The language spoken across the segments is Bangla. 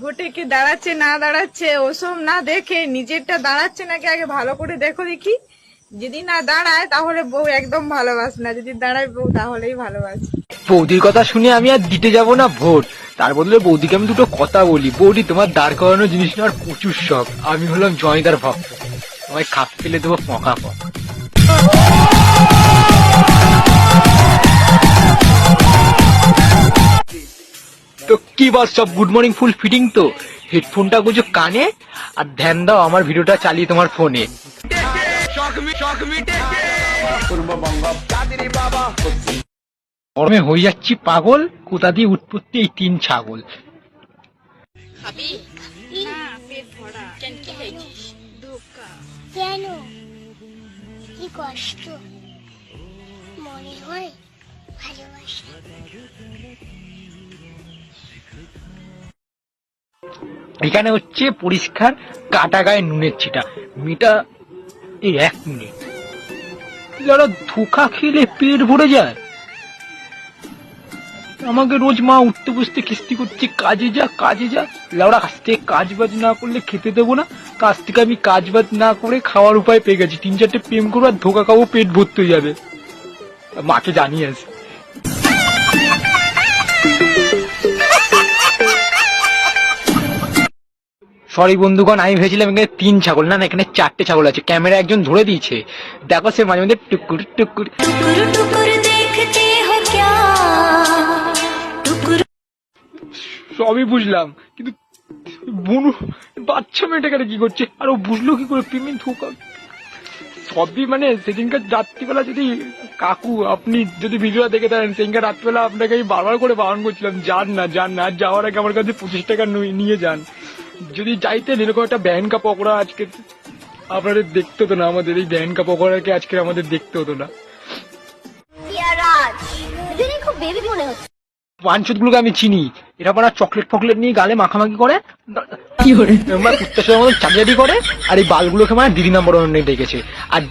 ভোটে কি দাঁড়াচ্ছে, না দাঁড়াচ্ছে, ওসব না দেখে নিজেরটা দাঁড়াচ্ছে নাকি আগে ভালো করে দেখো দেখি। যদি না দাঁড়ায়, তাহলে বউ একদম ভালোবাসে না। যদি দাঁড়ায় বউ, তাহলেই ভালোবাসে। বৌদির কথা শুনে আমি আর দিতে যাব না ভোট। তার বদলে বৌদিকে আমি দুটো কথা বলি। বৌদি, তোমার দাঁড় করানো জিনিস নেওয়ার প্রচুর শখ। আমি হলাম জয়দার ভক্ত। তোমায় খাপ ফেলে দেবো, পকা পক। তো কি বস সব গুড মর্নিং ফুল ফিটিং তো? হেডফোনটা গুজো কানে আর ধ্যান দাও আমার ভিডিওটা চালিয়ে তোমার ফোনে গরমে হয়ে যাচ্ছি পাগল কোথা দিয়ে উৎপত্তি এই তিন ছাগল? কেন? কি কষ্ট? মনে হয় ভালোবাসা। এখানে হচ্ছে পরিষ্কার কাটা গায়ে নুনের ছিটা। মিটা এই এক মিনিট। যারা ধোকা খেলে পেট ভরে যায়, আমাকে রোজ মা উঠতে বসতে কিস্তি করছে, কাজে যা কাজে যা। লাউড়া কাছ থেকে কাজ বাজ না করলে খেতে দেবো না। কাজ থেকে আমি কাজ বাজ না করে খাওয়ার উপায় পেয়ে গেছি। তিন চারটে প্রেম করব আর ধোকা খাব, পেট ভরতে যাবে। মাকে জানিয়ে আসি। সরি বন্ধুগণ আমি ভেবেছিলাম এখানে তিন ছাগল। না না এখানে চারটে ছাগল আছে। ক্যামেরা একজন ধরে দিয়েছে। দেখো সে মাঝে মাঝে টুকুর টুকুর। সবই বুঝলাম কিন্তু বুনু বাচ্চা মেয়েটা মেয়েটাকে কি করছে? আর ও বুঝলো কি করে? পিমিন থুকা। সবই মানে সেদিনকার রাত্রিবেলা যদি কাকু আপনি যদি ভিডিও দেখে থাকেন সেদিনকার রাত্রিবেলা আপনাকে আমি বারবার করে বারণ করছিলাম যান না যান না যাওয়ার আগে আমার কাছে পঁচিশ টাকা নিয়ে যান। যদি চাইতেন এরকম একটা ব্যানকা পকোড়া আজকে আপনাদের দেখতে হতো না আমাদের এই ব্যানকা পকোড়াকে আজকে আমাদের দেখতে হতো না। রাজ খুব বেবি মনে হচ্ছে। পাঞ্চত গুলোকে আমি চিনি। এরা পড়া চকলেট ফকলেট নিয়ে গালে মাখামাখি করে কি করে? কুত্তার মতো করে আর এই বালগুলোকে মানে দিদি নাম্বার অনেক ডেকেছে। আর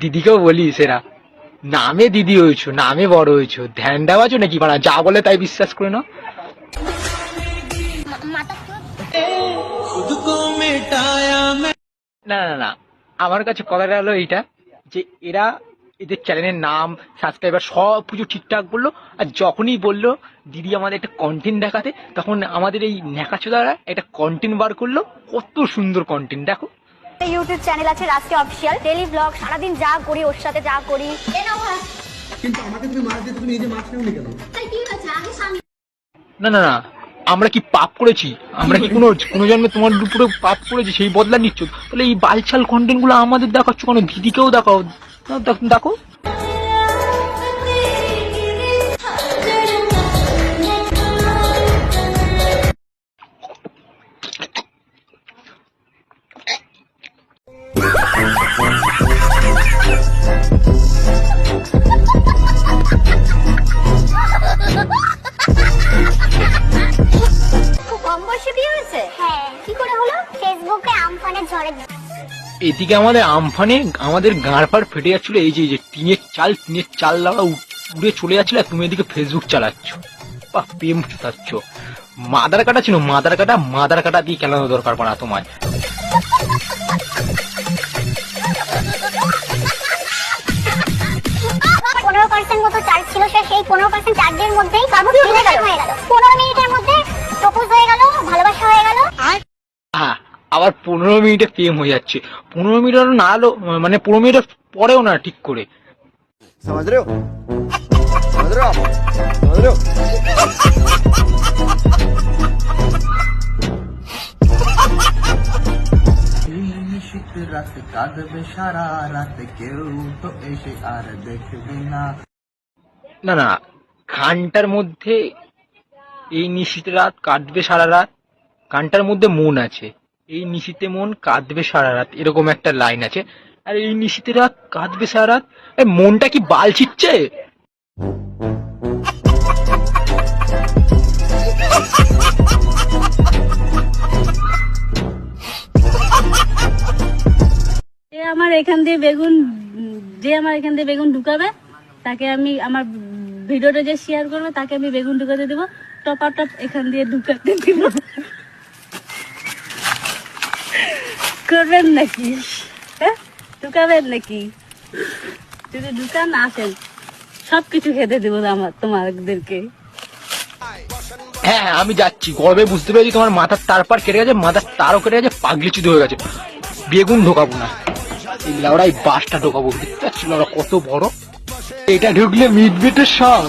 দিদিকেও বলি সেরা নামে দিদি হয়েছো নামে বড় হয়েছো ধ্যান দেওয়াছো নাকি পারা যা বলে তাই বিশ্বাস করে নাও। না না না। আমার কাছে কথাটা হলো এইটা যে এরা এদের চ্যানেলের নাম সাবস্ক্রাইবার সব কিছু ঠিকঠাক বলল আর যখনই বলল দিদি আমাদের একটা কন্টেন্ট দেখাতে তখন আমাদের এই ন্যাকাচোদারা একটা কন্টেন্ট বার করল। কত সুন্দর কন্টেন্ট দেখো। ইউটিউব চ্যানেল আছে রাজকে অফিসিয়াল ডেলি ব্লগ সারাদিন যা করি ওর সাথে যা করি। কিন্তু আমাকে তুমি মাছ দিতে তুমি নিজে মাছ নেওনি কেন? না না না। আমরা কি পাপ করেছি? আমরা কি কোনো কোনো জন্মে তোমার উপরে পাপ করেছি? সেই বদলা নিচ্ছ তাহলে এই বালছাল কন্টেন্টগুলো আমাদের দেখাচ্ছ কেন? দিদিকেও দেখাও। দেখ- দেখো। খুব এদিকে আমাদের আমফানে আমাদের গাঁড় ফাড় ফেটে যাচ্ছিল, এই যে এই যে, টিনের চাল টিনের চাল লাগা উড়ে চলে যাচ্ছিল তুমি এদিকে ফেসবুক চালাচ্ছ। বা প্রেম চালাচ্ছ মাদার কাটা ছিল, মাদার কাটা মাদার কাটা দিয়ে কেন দরকার পড়া তোমার আর পনেরো মিনিটে ফেম হয়ে যাচ্ছে। পনেরো মিনিট না আলো মানে পনেরো মিনিট পরেও না ঠিক করে। না না খানটার মধ্যে এই নিশ্চিত রাত কাটবে সারা রাত। গানটার মধ্যে মন আছে। এই নিশীতে মন কাঁদবে সারা রাত এরকম একটা লাইন আছে। আর এই নিশীতে রাত কাঁদবে সারা রাত মনটা কি বাল ছিচ্ছে আমার এখান দিয়ে বেগুন, যে আমার এখান দিয়ে বেগুন ঢুকাবে, তাকে আমি আমার ভিডিওটা যে শেয়ার করবে, তাকে আমি বেগুন ঢুকাতে দেবো। টপা টপ এখান দিয়ে ঢুকাতে দিব। করবেন নাকি? হ্যাঁ? ঢুকাবেন নাকি? যদি ঢুকান আসেন সবকিছু খেতে দেবো আমার তোমাদেরকে। হ্যাঁ হ্যাঁ, আমি যাচ্ছি। গর্বে বুঝতে পেরেছি তোমার মাথার তারপার কেটে গেছে মাথার তারও কেটে গেছে পাগলিচিত হয়ে গেছে। বেগুন ঢোকাবো না। এই লাউড়া এই বাসটা ঢোকাবো। দেখতে পাচ্ছি লাউড়া কত বড়। এটা ঢুকলে মিট বেটের সব